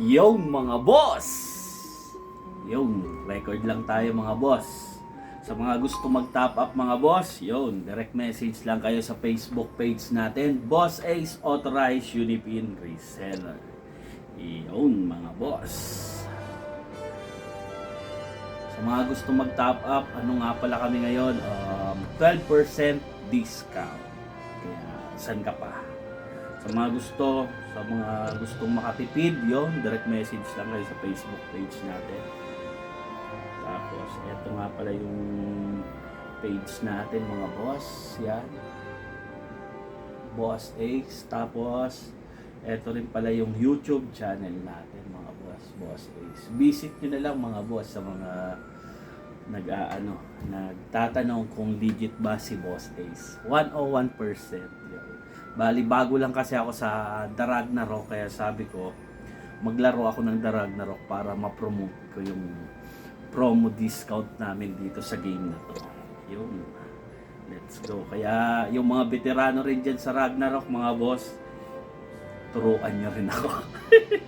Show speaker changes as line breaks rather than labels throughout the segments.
Yung mga boss! Yung, record lang tayo mga boss. Sa mga gusto mag-top up mga boss, yun, direct message lang kayo sa Facebook page natin, Boss Ace Authorized Unipin Reseller. Yun mga boss. Sa mga gusto mag-top up, ano nga pala kami ngayon? Um, 12% discount. Kaya, saan ka pa? Sa mga gusto, sa mga gustong makatipid, yon direct message lang kayo sa Facebook page natin. Tapos, eto nga pala yung page natin mga boss. Yan. Boss X. Tapos, eto rin pala yung YouTube channel natin mga boss. Boss X. Visit nyo na lang mga boss sa mga nag-aano, nagtatanong kung legit ba si Boss Ace. 101%. Yun. Bali, bago lang kasi ako sa The Ragnarok, kaya sabi ko, maglaro ako ng The Ragnarok para ma-promote ko yung promo discount namin dito sa game na to. Yun. Let's go. Kaya yung mga veterano rin dyan sa Ragnarok, mga boss, turuan nyo rin ako.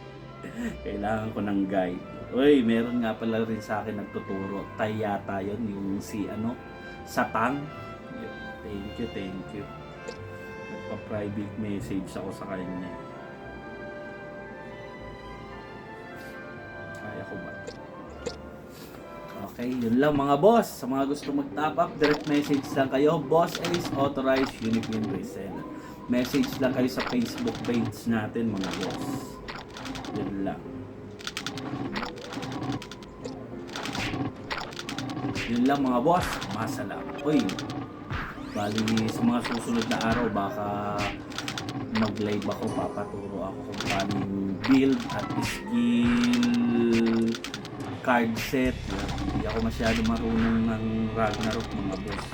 Kailangan ko ng guide. Uy, meron nga pala rin sa akin nagtuturo. Tay yata yun, yung si ano, Satang. Thank you, thank you. Nagpa-private message ako sa kanya. Kaya ko ba? Okay, yun lang mga boss. Sa mga gusto mag-top up, direct message lang kayo. Boss Ace Authorized Unicorn Reseller. Message lang kayo sa Facebook page natin mga boss. Yun lang. Yun lang mga boss. Masalam. Uy, bali sa mga susunod na araw baka mag-live ako, papaturo ako kung paano build at skill card set. Hindi ako masyado marunong ng Ragnarok mga boss.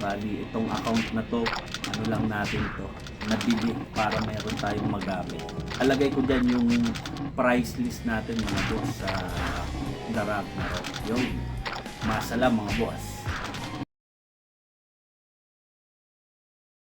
Bali, itong account na to, ano lang natin to, nabili para meron tayong magamit. Alagay ko dyan yung price list natin mga boss sa The Ragnarok. Yung masala mga boss.